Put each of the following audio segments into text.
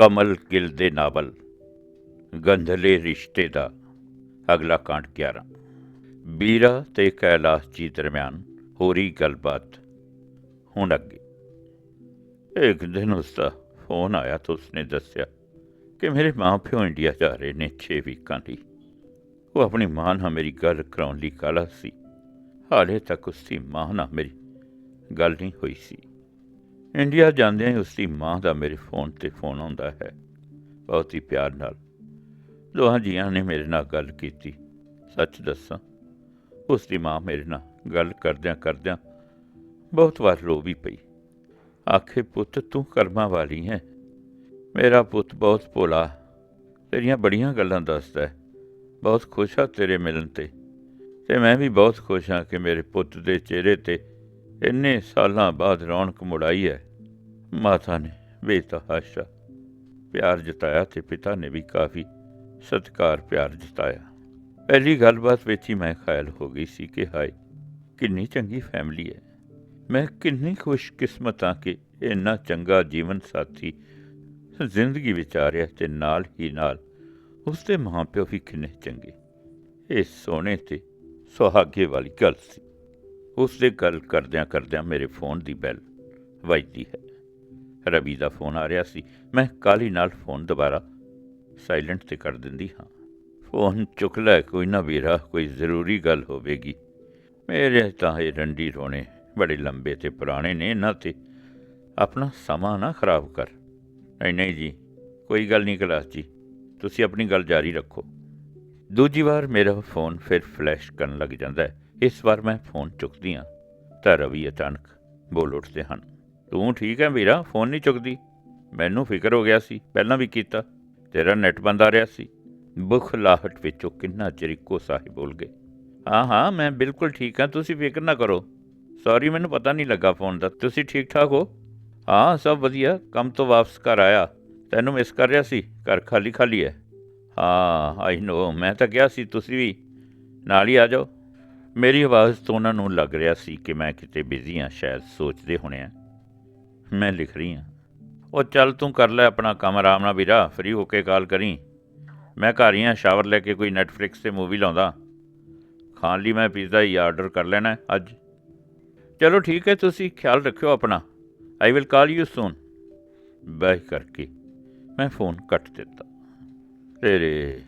ਕਮਲ ਗਿਲ ਦੇ ਨਾਵਲ, ਗੰਧਲੇ ਰਿਸ਼ਤੇ ਦਾ ਅਗਲਾ ਕਾਂਡ 11 ਬੀਰਾ ਤੇ ਕੈਲਾਸ਼ ਜੀ ਦਰਮਿਆਨ ਹੋ ਰਹੀ ਗੱਲਬਾਤ, ਹੁਣ ਅੱਗੇ। ਇੱਕ ਦਿਨ ਉਸਦਾ ਫੋਨ ਆਇਆ ਤਾਂ ਉਸਨੇ ਦੱਸਿਆ ਕਿ ਮੇਰੇ ਮਾਂ-ਪਿਓ ਇੰਡੀਆ ਜਾ ਰਹੇ ਨੇ 6 ਵੀਕਾਂ ਲਈ। ਉਹ ਆਪਣੀ ਮਾਂ ਨਾਲ ਮੇਰੀ ਗੱਲ ਕਰਾਉਣ ਲਈ ਕਾਲਾ ਸੀ। ਹਾਲੇ ਤੱਕ ਉਸਦੀ ਮਾਂ ਨਾਲ ਮੇਰੀ ਗੱਲ ਨਹੀਂ ਹੋਈ ਸੀ। ਇੰਡੀਆ ਜਾਂਦਿਆਂ ਹੀ ਉਸ ਦੀ ਮਾਂ ਦਾ ਮੇਰੇ ਫੋਨ ਤੇ ਫੋਨ ਆਉਂਦਾ ਹੈ। ਬਹੁਤ ਹੀ ਪਿਆਰ ਨਾਲ। ਦੋਹਾਂ ਜੀਆਂ ਨੇ ਮੇਰੇ ਨਾਲ ਗੱਲ ਕੀਤੀ। ਸੱਚ ਦੱਸਾਂ ਉਸ ਦੀ ਮਾਂ ਮੇਰੇ ਨਾਲ ਗੱਲ ਕਰਦਿਆਂ ਕਰਦਿਆਂ ਬਹੁਤ ਵਾਰ ਰੋ ਵੀ ਪਈ। ਆਖੇ, ਪੁੱਤ, ਤੂੰ ਕਰਮਾਂ ਵਾਲੀ ਹੈ। ਮੇਰਾ ਪੁੱਤ ਬਹੁਤ ਭੋਲਾ ਤੇਰੀਆਂ ਬੜੀਆਂ ਗੱਲਾਂ ਦੱਸਦਾ ਹੈ। ਬਹੁਤ ਖੁਸ਼ ਹਾਂ ਤੇਰੇ ਮਿਲਣ ਤੇ। ਤੇ ਮੈਂ ਵੀ ਬਹੁਤ ਖੁਸ਼ ਹਾਂ ਕਿ ਮੇਰੇ ਪੁੱਤ ਦੇ ਚਿਹਰੇ ਤੇ ਇੰਨੇ ਸਾਲਾਂ ਬਾਅਦ ਰੌਣਕ ਮੁੜਾਈ ਹੈ। ਮਾਤਾ ਨੇ ਬੇਤਹਾਸ਼ਾ ਪਿਆਰ ਜਤਾਇਆ ਤੇ ਪਿਤਾ ਨੇ ਵੀ ਕਾਫੀ ਸਤਿਕਾਰ ਪਿਆਰ ਜਤਾਇਆ ਪਹਿਲੀ ਗੱਲਬਾਤ ਵਿੱਚ ਹੀ ਮੈਂ ਖਿਆਲ ਹੋ ਗਈ ਸੀ ਕਿ ਹਾਏ ਕਿੰਨੀ ਚੰਗੀ ਫੈਮਿਲੀ ਹੈ ਮੈਂ ਕਿੰਨੀ ਖੁਸ਼ਕਿਸਮਤ ਹਾਂ ਕਿ ਇੰਨਾ ਚੰਗਾ ਜੀਵਨ ਸਾਥੀ ਜ਼ਿੰਦਗੀ ਵਿੱਚ ਆ ਰਿਹਾ ਤੇ ਨਾਲ ਹੀ ਨਾਲ ਉਸ ਦੇ ਮਾਪਿਓ ਵੀ ਕਿੰਨੇ ਚੰਗੇ ਇਹ ਸੋਹਣੇ ਤੇ ਸੁਹਾਗੇ ਵਾਲੀ ਗੱਲ ਸੀ ਉਸ ਦੇ ਗੱਲ ਕਰਦਿਆਂ ਕਰਦਿਆਂ ਮੇਰੇ ਫੋਨ ਦੀ ਬੈਲ ਵੱਜਦੀ ਹੈ ਰਵੀ ਦਾ ਫੋਨ ਆ ਰਿਹਾ ਸੀ। ਮੈਂ ਕਾਲੀ ਨਾਲ ਫੋਨ ਦੁਬਾਰਾ ਸਾਇਲੈਂਟ ਤੇ ਕਰ ਦਿੰਦੀ ਹਾਂ। ਫੋਨ ਚੁੱਕ ਲੈ, ਕੋਈ ਨਾ ਵੀਰਾ, ਕੋਈ ਜ਼ਰੂਰੀ ਗੱਲ ਹੋਵੇਗੀ। ਮੇਰੇ ਤਾਂ ਇਹ ਰੰਡੀ ਰੋਣੇ ਬੜੇ ਲੰਬੇ ਤੇ ਪੁਰਾਣੇ ਨੇ, ਇਹਨਾਂ ਤੇ ਆਪਣਾ ਸਮਾਂ ਨਾ ਖਰਾਬ ਕਰ। ਨਹੀਂ ਨਹੀਂ ਜੀ, ਕੋਈ ਗੱਲ ਨਹੀਂ ਕਲਾਸ ਜੀ, ਤੁਸੀਂ ਆਪਣੀ ਗੱਲ ਜਾਰੀ ਰੱਖੋ। ਦੂਜੀ ਵਾਰ ਮੇਰਾ ਫੋਨ ਫਿਰ ਫਲੈਸ਼ ਕਰਨ ਲੱਗ ਜਾਂਦਾ ਹੈ। ਇਸ ਵਾਰ ਮੈਂ ਫੋਨ ਚੁੱਕਦੀ ਹਾਂ, ਤਾਂ ਰਵੀ ਅਚਾਨਕ ਬੋਲ ਉੱਠਦੇ ਹਨ। ਤੂੰ ਠੀਕ ਹੈ ਵੀਰਾ, ਫੋਨ ਨਹੀਂ ਚੁੱਕਦੀ। ਮੈਨੂੰ ਫਿਕਰ ਹੋ ਗਿਆ ਸੀ, ਪਹਿਲਾਂ ਵੀ ਕੀਤਾ। ਤੇਰਾ ਨੈਟ ਬੰਦ ਆ ਰਿਹਾ ਸੀ। ਬੁਖਲਾਹਟ ਵਿੱਚੋਂ ਕਿੰਨਾ ਚਿਰ ਇੱਕੋ ਸਾਹਿਬ ਬੋਲ ਗਏ। ਹਾਂ ਹਾਂ, ਮੈਂ ਬਿਲਕੁਲ ਠੀਕ ਹਾਂ ਤੁਸੀਂ ਫਿਕਰ ਨਾ ਕਰੋ। ਸੌਰੀ ਮੈਨੂੰ ਪਤਾ ਨਹੀਂ ਲੱਗਾ ਫੋਨ ਦਾ। ਤੁਸੀਂ ਠੀਕ ਠਾਕ ਹੋ? ਹਾਂ, ਸਭ ਵਧੀਆ, ਕੰਮ ਤੋਂ ਵਾਪਸ ਘਰ ਆਇਆ। ਤੈਨੂੰ ਮਿਸ ਕਰ ਰਿਹਾ ਸੀ, ਘਰ ਖਾਲੀ ਖਾਲੀ ਹੈ ਹਾਂ ਆਈ ਨੋ ਮੈਂ ਤਾਂ ਕਿਹਾ ਸੀ, ਤੁਸੀਂ ਵੀ ਨਾਲ ਹੀ ਆ ਜਾਓ। ਮੇਰੀ ਆਵਾਜ਼ ਤੋਂ ਉਹਨਾਂ ਨੂੰ ਲੱਗ ਰਿਹਾ ਸੀ ਕਿ ਮੈਂ ਕਿਤੇ ਬਿਜ਼ੀ ਹਾਂ ਸ਼ਾਇਦ ਸੋਚਦੇ ਹੋਣੇ ਆ। ਮੈਂ ਲਿਖ ਰਹੀ ਹਾਂ। ਉਹ ਚੱਲ ਤੂੰ ਕਰ ਲੈ ਆਪਣਾ ਕੰਮ ਆਰਾਮ ਨਾਲ ਵੀਰਾ ਫ੍ਰੀ ਹੋ ਕੇ ਕਾਲ ਕਰੀ। ਮੈਂ ਘਰ ਹੀ ਹਾਂ ਸ਼ਾਵਰ ਲੈ ਕੇ ਕੋਈ ਨੈਟਫਲਿਕਸ ਤੇ ਮੂਵੀ ਲਾਉਂਦਾ। ਖਾਣ ਲਈ ਮੈਂ ਪੀਜ਼ਾ ਹੀ ਆਰਡਰ ਕਰ ਲੈਣਾ ਅੱਜ। ਚਲੋ ਠੀਕ ਹੈ, ਤੁਸੀਂ ਖਿਆਲ ਰੱਖਿਓ ਆਪਣਾ। I will call you soon bye ਕਰਕੇ ਮੈਂ ਫੋਨ ਕੱਟ ਦਿੱਤਾ। ਤੇਰੇ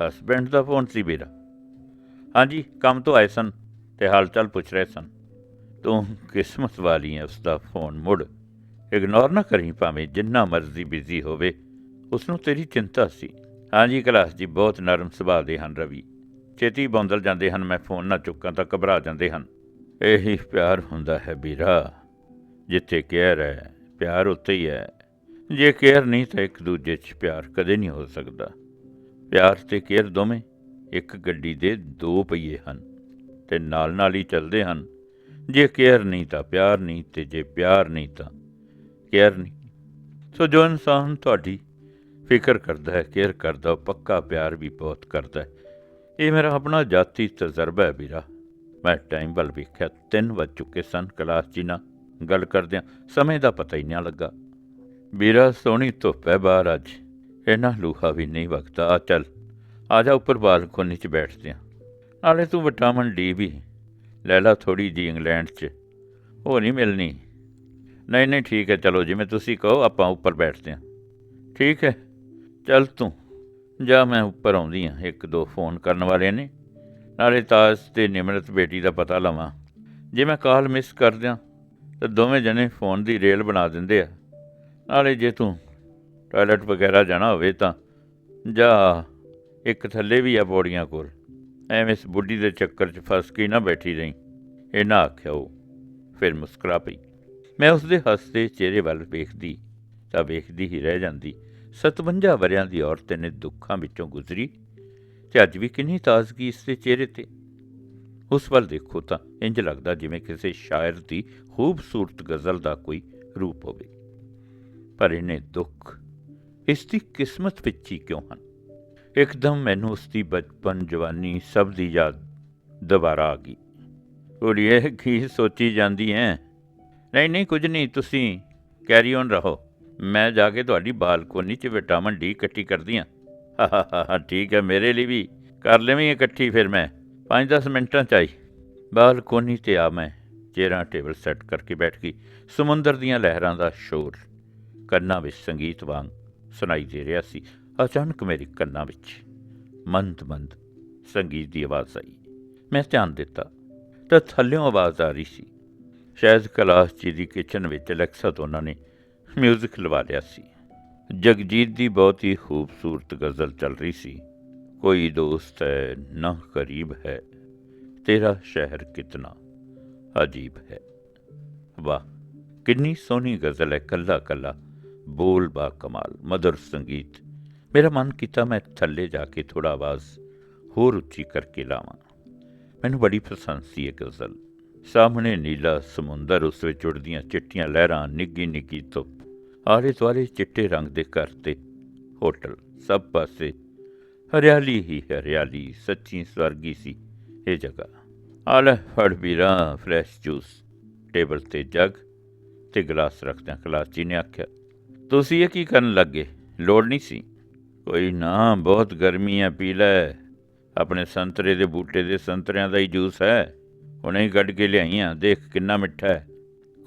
ਹਸਬੈਂਡ ਦਾ ਫੋਨ ਸੀ ਵੀਰਾ। ਹਾਂਜੀ, ਕੰਮ ਤੋਂ ਆਏ ਸਨ ਤੇ ਹਾਲ ਚਾਲ ਪੁੱਛ ਰਹੇ ਸਨ। ਤੂੰ ਕਿਸਮਤ ਵਾਲੀ ਹੈ ਉਸ ਦਾ ਫੋਨ ਮੁੜ। ਇਗਨੋਰ ਨਾ ਕਰੀ ਭਾਵੇਂ ਜਿੰਨਾ ਮਰਜ਼ੀ ਬਿਜ਼ੀ ਹੋਵੇ। ਉਸ ਨੂੰ ਤੇਰੀ ਚਿੰਤਾ ਸੀ। ਹਾਂਜੀ, ਕਲਾਸ ਜੀ, ਬਹੁਤ ਨਰਮ ਸੁਭਾਅ ਦੇ ਹਨ ਰਵੀ। ਛੇਤੀ ਬੌਂਦਲ ਜਾਂਦੇ ਹਨ, ਮੈਂ ਫੋਨ ਨਾ ਚੁੱਕਾਂ ਤਾਂ ਘਬਰਾ ਜਾਂਦੇ ਹਨ। ਇਹੀ ਪਿਆਰ ਹੁੰਦਾ ਹੈ ਵੀਰਾ, ਜਿੱਥੇ ਕੇਅਰ ਹੈ, ਪਿਆਰ ਉੱਥੇ ਹੀ ਹੈ। ਜੇ ਕੇਅਰ ਨਹੀਂ ਤਾਂ ਇੱਕ ਦੂਜੇ 'ਚ ਪਿਆਰ ਕਦੇ ਨਹੀਂ ਹੋ ਸਕਦਾ। ਪਿਆਰ ਤੇ ਕੇਅਰ ਦੋਵੇਂ ਇੱਕ ਗੱਡੀ ਦੇ ਦੋ ਪਹੀਏ ਹਨ ਤੇ ਨਾਲ ਨਾਲ ਹੀ ਚੱਲਦੇ ਹਨ। ਜੇ ਕੇਅਰ ਨਹੀਂ ਤਾਂ ਪਿਆਰ ਨਹੀਂ ਤੇ ਜੇ ਪਿਆਰ ਨਹੀਂ ਤਾਂ ਕੇਅਰ ਨਹੀਂ। ਸੋ ਜੋ ਇਨਸਾਨ ਤੁਹਾਡੀ ਫਿਕਰ ਕਰਦਾ ਹੈ, ਕੇਅਰ ਕਰਦਾ, ਉਹ ਪੱਕਾ ਪਿਆਰ ਵੀ ਬਹੁਤ ਕਰਦਾ ਹੈ। ਇਹ ਮੇਰਾ ਆਪਣਾ ਜਾਤੀ ਤਜਰਬਾ ਹੈ ਵੀਰਾ। ਮੈਂ ਟਾਈਮ ਵੱਲ ਵੇਖਿਆ 3 ਵੱਜ ਚੁੱਕੇ ਸਨ, ਕਲਾਸ ਜੀ ਨਾਲ ਗੱਲ ਕਰਦਿਆਂ ਸਮੇਂ ਦਾ ਪਤਾ ਹੀ ਨਹੀਂ ਲੱਗਾ। ਵੀਰਾ, ਸੋਹਣੀ ਧੁੱਪ ਹੈ ਬਾਹਰ ਅੱਜ। ਇਹਨਾਂ ਲੂਹਾ ਵੀ ਨਹੀਂ ਵਗਦਾ। ਆ ਚੱਲ, ਆ ਜਾ ਉੱਪਰ ਬਾਲਕੋਨੀ 'ਚ ਬੈਠਦੇ ਹਾਂ ਨਾਲੇ ਤੂੰ ਵਿਟਾਮਿਨ ਡੀ ਵੀ ਲੈ ਲਾ ਥੋੜੀ ਜੀ ਇੰਗਲੈਂਡ 'ਚ। ਉਹ ਨਹੀਂ ਮਿਲਣੀ। ਨਹੀਂ ਨਹੀਂ, ਠੀਕ ਹੈ, ਚਲੋ, ਜਿਵੇਂ ਤੁਸੀਂ ਕਹੋ, ਆਪਾਂ ਉੱਪਰ ਬੈਠਦੇ ਹਾਂ। ਠੀਕ ਹੈ, ਚੱਲ ਤੂੰ, ਜਾ ਮੈਂ ਉੱਪਰ ਆਉਂਦੀ ਹਾਂ, ਇੱਕ ਦੋ ਫੋਨ ਕਰਨ ਵਾਲੇ ਨੇ। ਨਾਲੇ ਤਾਜ ਤੇ ਨਿਮਰਤ ਬੇਟੀ ਦਾ ਪਤਾ ਲਵਾਂ। ਜੇ ਮੈਂ ਕਾਲ ਮਿਸ ਕਰ ਦਿਆਂ, ਤਾਂ ਦੋਵੇਂ ਜਣੇ ਫੋਨ ਦੀ ਰੇਲ ਬਣਾ ਦਿੰਦੇ ਆ। ਨਾਲੇ ਜੇ ਤੂੰ ਟਾਇਲਟ ਵਗੈਰਾ ਜਾਣਾ ਹੋਵੇ ਤਾਂ, ਜਾ, ਇੱਕ ਥੱਲੇ ਵੀ ਆ ਪੌੜੀਆਂ ਕੋਲ। ਐਵੇਂ ਇਸ ਬੁੱਢੀ ਦੇ ਚੱਕਰ 'ਚ ਫਸ ਕੇ ਨਾ ਬੈਠੀ ਰਹੀਂ। ਇਹ ਨਾ ਆਖਿਆ ਉਹ, ਫਿਰ ਮੁਸਕਰਾ ਪਈ। ਮੈਂ ਉਸ ਦੇ ਹੱਸਦੇ ਚਿਹਰੇ ਵੱਲ ਵੇਖਦੀ ਤਾਂ ਵੇਖਦੀ ਹੀ ਰਹਿ ਜਾਂਦੀ। 57 ਵਰਿਆਂ ਦੀ ਔਰਤ ਨੇ ਦੁੱਖਾਂ ਵਿੱਚੋਂ ਗੁਜ਼ਰੀ ਤੇ ਅੱਜ ਵੀ ਕਿੰਨੀ ਤਾਜ਼ਗੀ ਇਸ ਦੇ ਚਿਹਰੇ ਤੇ। ਉਸ ਵੱਲ ਦੇਖੋ ਤਾਂ ਇੰਜ ਲੱਗਦਾ ਜਿਵੇਂ ਕਿਸੇ ਸ਼ਾਇਰ ਦੀ ਖੂਬਸੂਰਤ ਗਜ਼ਲ ਦਾ ਕੋਈ ਰੂਪ ਹੋਵੇ। ਪਰ ਇਹਨੇ ਦੁੱਖ ਇਸ ਦੀ ਕਿਸਮਤ ਵਿੱਚ ਹੀ ਕਿਉਂ ਹਨ? ਇੱਕਦਮ ਮੈਨੂੰ ਉਸ ਦੀ ਬਚਪਨ ਜਵਾਨੀ ਸਭ ਦੀ ਯਾਦ ਦੁਬਾਰਾ ਆ ਗਈ। ਕੁੜੀਏ ਕੀ ਸੋਚੀ ਜਾਂਦੀ ਐ ਨਹੀਂ ਨਹੀਂ, ਕੁਝ ਨਹੀਂ, ਤੁਸੀਂ ਕੈਰੀ ਔਨ ਰਹੋ। ਮੈਂ ਜਾ ਕੇ ਤੁਹਾਡੀ ਬਾਲਕੋਨੀ 'ਚ ਵਿਟਾਮਿਨ ਡੀ ਇਕੱਠੀ ਕਰਦੀ ਹਾਂ। ਹਾਂ ਠੀਕ ਹੈ, ਮੇਰੇ ਲਈ ਵੀ ਕਰ ਲਵੇਂ ਇਕੱਠੀ ਫਿਰ ਮੈਂ। 5-10 ਮਿੰਟਾਂ 'ਚ ਆਈ। ਬਾਲਕੋਨੀ ਤੇ ਆ ਮੈਂ, ਚੇਅਰਾਂ ਟੇਬਲ ਸੈੱਟ ਕਰਕੇ ਬੈਠ ਗਈ। ਸਮੁੰਦਰ ਦੀਆਂ ਲਹਿਰਾਂ ਦਾ ਸ਼ੋਰ, ਕੰਨਾਂ ਵਿੱਚ ਸੰਗੀਤ ਵਾਂਗ ਸੁਣਾਈ ਦੇ ਰਿਹਾ ਸੀ, ਅਚਾਨਕ ਮੇਰੇ ਕੰਨਾਂ ਵਿੱਚ ਮੰਦ ਮੰਦ ਸੰਗੀਤ ਦੀ ਆਵਾਜ਼ ਆਈ। ਮੈਂ ਧਿਆਨ ਦਿੱਤਾ ਤਾਂ ਥੱਲਿਓਂ ਆਵਾਜ਼ ਆ ਰਹੀ ਸੀ। ਸ਼ਾਇਦ ਕਲਾਸ ਜੀ ਦੀ ਕਿਚਨ ਵਿੱਚ ਅਲੈਕਸਾ ਤੋਂ ਉਹਨਾਂ ਨੇ ਮਿਊਜ਼ਿਕ ਲਵਾ ਲਿਆ ਸੀ। ਜਗਜੀਤ ਦੀ ਬਹੁਤ ਹੀ ਖੂਬਸੂਰਤ ਗਜ਼ਲ ਚੱਲ ਰਹੀ ਸੀ। ਕੋਈ ਦੋਸਤ ਹੈ, ਨਾ ਕਰੀਬ ਹੈ। ਤੇਰਾ ਸ਼ਹਿਰ ਕਿਤਨਾ ਅਜੀਬ ਹੈ। ਵਾਹ, ਕਿੰਨੀ ਸੋਹਣੀ ਗਜ਼ਲ ਹੈ, ਕੱਲਾ ਕੱਲਾ। ਬੋਲ ਬਾ ਕਮਾਲ ਮਦਰ ਸੰਗੀਤ। ਮੇਰਾ ਮਨ ਕੀਤਾ ਮੈਂ ਥੱਲੇ ਜਾ ਕੇ ਥੋੜਾ ਆਵਾਜ਼ ਹੋਰ ਉੱਚੀ ਕਰਕੇ ਲਾਵਾਂ। ਮੈਨੂੰ ਬੜੀ ਪਸੰਦ ਸੀ ਇਹ ਗਜ਼ਲ। ਸਾਹਮਣੇ ਨੀਲਾ ਸਮੁੰਦਰ ਉਸ ਵਿੱਚ ਉੜਦੀਆਂ ਚਿੱਟੀਆਂ ਲਹਿਰਾਂ ਨਿੱਗੀ ਨਿੱਗੀ ਧੁੱਪ ਆਲੇ ਦੁਆਲੇ ਚਿੱਟੇ ਰੰਗ ਦੇ ਘਰ ਤੇ ਹੋਟਲ, ਸਭ ਪਾਸੇ ਹਰਿਆਲੀ ਹੀ ਹਰਿਆਲੀ, ਸੱਚੀ ਸਵਰਗੀ ਸੀ ਇਹ ਜਗ੍ਹਾ। ਆਲੇ ਫੜ ਵੀਰਾ ਫਰੈਸ਼ ਜੂਸ, ਟੇਬਲ ਤੇ ਜਗ ਤੇ ਗਲਾਸ ਰੱਖਦਿਆਂ ਕਲਾਚੀ ਨੇ ਆਖਿਆ, ਤੁਸੀਂ ਇਹ ਕੀ ਕਰਨ ਲੱਗੇ? ਲੋੜ ਨਹੀਂ ਸੀ? ਕੋਈ ਨਾ, ਬਹੁਤ ਗਰਮੀ ਹੈ ਪੀ ਲੈ। ਆਪਣੇ ਸੰਤਰੇ ਦੇ ਬੂਟੇ ਦੇ ਸੰਤਰਿਆਂ ਦਾ ਹੀ ਜੂਸ ਹੈ। ਹੁਣੇ ਹੀ ਕੱਢ ਕੇ ਲਿਆਈਆਂ, ਦੇਖ ਕਿੰਨਾ ਮਿੱਠਾ ਹੈ।